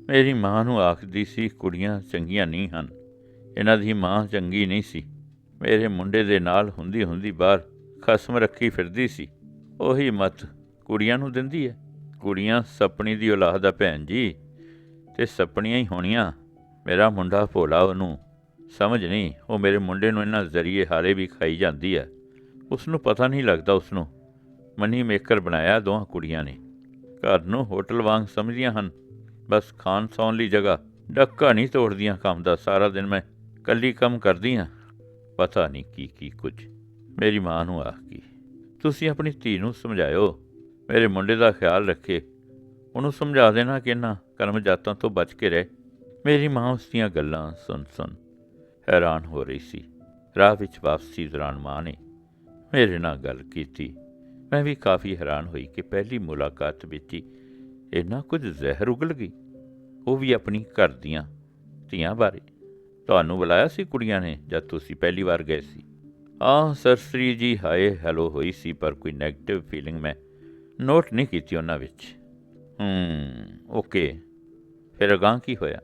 ਮੇਰੀ ਮਾਂ ਨੂੰ ਆਖਦੀ ਸੀ, ਕੁੜੀਆਂ ਚੰਗੀਆਂ ਨਹੀਂ ਹਨ। ਇਹਨਾਂ ਦੀ ਮਾਂ ਚੰਗੀ ਨਹੀਂ ਸੀ। ਮੇਰੇ ਮੁੰਡੇ ਦੇ ਨਾਲ ਹੁੰਦੀ ਹੁੰਦੀ ਬਾਹਰ ਖਸਮ ਰੱਖੀ ਫਿਰਦੀ ਸੀ। ਉਹੀ ਮਤ ਕੁੜੀਆਂ ਨੂੰ ਦਿੰਦੀ ਹੈ। ਕੁੜੀਆਂ ਸਪਣੀ ਦੀ ਔਲਾਦ ਦਾ ਭੈਣ ਜੀ, ਤੇ ਸਪਣੀਆਂ ਹੀ ਹੋਣੀਆਂ। ਮੇਰਾ ਮੁੰਡਾ ਭੋਲਾ ਉਹਨੂੰ। ਸਮਝ ਨਹੀਂ, ਉਹ ਮੇਰੇ ਮੁੰਡੇ ਨੂੰ ਇਹਨਾਂ ਜ਼ਰੀਏ ਹਾਰੇ ਵੀ ਖਾਈ ਜਾਂਦੀ ਹੈ। ਉਸ ਨੂੰ ਪਤਾ ਨਹੀਂ ਲੱਗਦਾ ਉਸ ਨੂੰ ਮਨੀ ਮੇਕਰ ਬਣਾਇਆ ਦੋਹਾਂ ਕੁੜੀਆਂ ਨੇ। ਘਰ ਨੂੰ ਹੋਟਲ ਵਾਂਗ ਸਮਝਦੀਆਂ ਹਨ। ਬਸ ਖਾਣ ਸੌਣ ਲਈ ਜਗ੍ਹਾ। ਡੱਕਾ ਨਹੀਂ ਤੋੜਦੀਆਂ ਕੰਮ ਦਾ। ਸਾਰਾ ਦਿਨ ਮੈਂ ਕੱਲੀ ਕੰਮ ਕਰਦੀ ਹਾਂ। ਪਤਾ ਨਹੀਂ ਕੀ ਕੀ ਕੁਝ। ਮੇਰੀ ਮਾਂ ਨੂੰ ਆਖ ਗਈ ਤੁਸੀਂ ਆਪਣੀ ਧੀ ਨੂੰ ਸਮਝਾਇਓ। ਮੇਰੇ ਮੁੰਡੇ ਦਾ ਖਿਆਲ ਰੱਖੇ। ਉਹਨੂੰ ਸਮਝਾ ਦੇਣਾ ਕਿ ਨਾ ਕਰਮ ਜਾਤਾਂ ਤੋਂ ਬਚ ਕੇ ਰਹੇ। ਮੇਰੀ ਮਾਂ ਉਸ ਦੀਆਂ ਗੱਲਾਂ ਸੁਣ ਸੁਣ ਹੈਰਾਨ ਹੋ ਰਹੀ ਸੀ। ਰਾਹ ਵਿੱਚ ਵਾਪਸੀ ਦੌਰਾਨ ਮਾਂ ਨੇ ਮੇਰੇ ਨਾਲ ਗੱਲ ਕੀਤੀ। ਮੈਂ ਵੀ ਕਾਫੀ ਹੈਰਾਨ ਹੋਈ ਕਿ ਪਹਿਲੀ ਮੁਲਾਕਾਤ ਵਿੱਚ ਹੀ ਇੰਨਾ ਕੁਝ ਜ਼ਹਿਰ ਉਗਲ ਗਈ। ਉਹ ਵੀ ਆਪਣੀ ਘਰ ਦੀਆਂ ਧੀਆਂ ਬਾਰੇ। ਤੁਹਾਨੂੰ ਬੁਲਾਇਆ ਸੀ ਕੁੜੀਆਂ ਨੇ ਜਦ ਤੁਸੀਂ ਪਹਿਲੀ ਵਾਰ ਗਏ ਸੀ? ਆਹ ਸਰਸਰੀ ਜੀ, ਹਾਏ ਹੈਲੋ ਹੋਈ ਸੀ, ਪਰ ਕੋਈ ਨੈਗੇਟਿਵ ਫੀਲਿੰਗ ਮੈਂ ਨੋਟ ਨਹੀਂ ਕੀਤੀ ਉਹਨਾਂ ਵਿੱਚ। ਹੂੰ, ਓਕੇ। ਫਿਰ ਅਗਾਂਹ ਕੀ ਹੋਇਆ?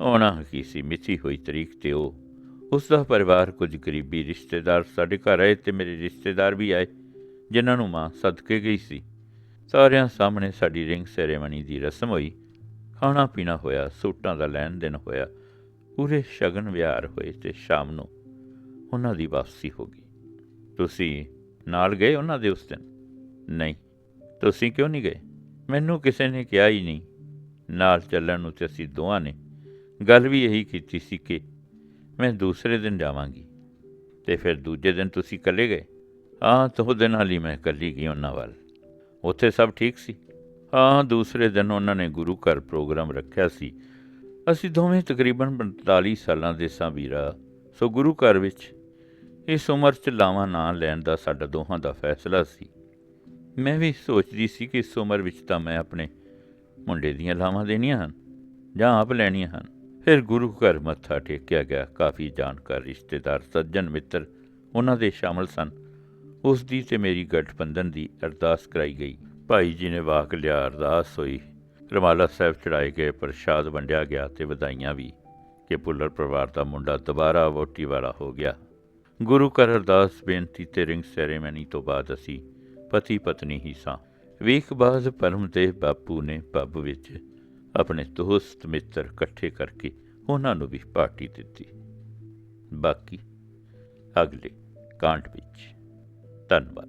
ਉਹਨਾਂ ਕੀ ਸੀ? ਮਿੱਥੀ ਹੋਈ ਤਰੀਕ ਤੇ ਉਹ। ਉਸ ਦਾ ਪਰਿਵਾਰ ਕੁਝ ਗਰੀਬੀ ਰਿਸ਼ਤੇਦਾਰ ਸਾਡੇ ਘਰ ਆਏ ਤੇ ਮੇਰੇ ਰਿਸ਼ਤੇਦਾਰ ਵੀ ਆਏ, ਜਿਨ੍ਹਾਂ ਨੂੰ ਮਾਂ ਸਦਕੇ ਗਈ ਸੀ। ਸਾਰਿਆਂ ਸਾਹਮਣੇ ਸਾਡੀ ਰਿੰਗ ਸੈਰੇਮਨੀ ਦੀ ਰਸਮ ਹੋਈ। ਖਾਣਾ ਪੀਣਾ ਹੋਇਆ, ਸੂਟਾਂ ਦਾ ਲੈਣ ਦੇਣ ਹੋਇਆ, ਪੂਰੇ ਸ਼ਗਨ ਵਿਹਾਰ ਹੋਏ ਤੇ ਸ਼ਾਮ ਨੂੰ ਉਹਨਾਂ ਦੀ ਵਾਪਸੀ ਹੋ ਗਈ। ਤੁਸੀਂ ਨਾਲ ਗਏ ਉਹਨਾਂ ਦੇ ਉਸ ਦਿਨ? ਨਹੀਂ। ਤੁਸੀਂ ਕਿਉਂ ਨਹੀਂ ਗਏ? ਮੈਨੂੰ ਕਿਸੇ ਨੇ ਕਿਹਾ ਹੀ ਨਹੀਂ। ਨਾਲ ਚੱਲਣ ਨੂੰ ਤੇ ਅਸੀਂ ਦੋਵਾਂ ਨੇ ਗੱਲ ਵੀ ਇਹੀ ਕੀਤੀ ਸੀ ਕਿ ਮੈਂ ਦੂਸਰੇ ਦਿਨ ਜਾਵਾਂਗੀ ਤੇ ਫਿਰ ਦੂਜੇ ਦਿਨ ਤੁਸੀਂ ਇਕੱਲੇ ਗਏ? ਹਾਂ ਦੋ ਦਿਨ ਨਾਲ ਹੀ ਮੈਂ ਇਕੱਲੀ ਗਈ ਉਹਨਾਂ ਵੱਲ। ਉੱਥੇ ਸਭ ਠੀਕ ਸੀ? ਹਾਂ, ਦੂਸਰੇ ਦਿਨ ਉਹਨਾਂ ਨੇ ਗੁਰੂ ਘਰ ਪ੍ਰੋਗਰਾਮ ਰੱਖਿਆ ਸੀ। ਅਸੀਂ ਦੋਵੇਂ ਤਕਰੀਬਨ 45 ਸਾਲਾਂ ਦੇ ਸਾਂ ਵੀਰਾ। ਸੋ ਗੁਰੂ ਘਰ ਵਿੱਚ ਇਸ ਉਮਰ 'ਚ ਲਾਵਾਂ ਨਾ ਲੈਣ ਦਾ ਸਾਡਾ ਦੋਹਾਂ ਦਾ ਫੈਸਲਾ ਸੀ। ਮੈਂ ਵੀ ਸੋਚਦੀ ਸੀ ਕਿ ਇਸ ਉਮਰ ਵਿੱਚ ਤਾਂ ਮੈਂ ਆਪਣੇ ਮੁੰਡੇ ਦੀਆਂ ਲਾਵਾਂ ਦੇਣੀਆਂ ਹਨ, ਜਾਂ ਆਪ ਲੈਣੀਆਂ ਹਨ। ਫਿਰ ਗੁਰੂ ਘਰ ਮੱਥਾ ਟੇਕਿਆ ਗਿਆ। ਕਾਫੀ ਜਾਣਕਾਰ ਰਿਸ਼ਤੇਦਾਰ, ਸੱਜਣ ਮਿੱਤਰ ਉਹਨਾਂ ਦੇ ਸ਼ਾਮਲ ਸਨ। ਉਸ ਦੀ ਤੇ ਮੇਰੀ ਗਠਬੰਧਨ ਦੀ ਅਰਦਾਸ ਕਰਾਈ ਗਈ। ਭਾਈ ਜੀ ਨੇ ਵਾਕ ਲਿਆ, ਅਰਦਾਸ ਹੋਈ। ਰਮਾਲਾ ਸਾਹਿਬ ਚੜਾਏ ਗਏ, ਪ੍ਰਸ਼ਾਦ ਵੰਡਿਆ ਗਿਆ ਤੇ ਵਧਾਈਆਂ ਵੀ ਕਿ ਪੁੱਲਰ ਪਰਿਵਾਰ ਦਾ ਮੁੰਡਾ ਦੁਬਾਰਾ ਵੋਟੀ ਵਾਲਾ ਹੋ ਗਿਆ। ਗੁਰੂ ਘਰ ਅਰਦਾਸ, ਬੇਨਤੀ ਤੇ ਰਿੰਗ ਸੈਰੇਮਨੀ ਤੋਂ ਬਾਅਦ ਅਸੀਂ ਪਤੀ ਪਤਨੀ ਹੀ ਸਾਂ। ਵੇਖਬਾਜ਼ ਪਰਮਦੇਵ ਬਾਪੂ ਨੇ ਪੱਬ ਵਿੱਚ ਆਪਣੇ ਦੋਸਤ ਮਿੱਤਰ ਇਕੱਠੇ ਕਰਕੇ ਉਹਨਾਂ ਨੂੰ ਵੀ ਪਾਰਟੀ ਦਿੱਤੀ। ਬਾਕੀ ਅਗਲੇ ਕਾਂਡ ਵਿੱਚ। ਧੰਨਵਾਦ।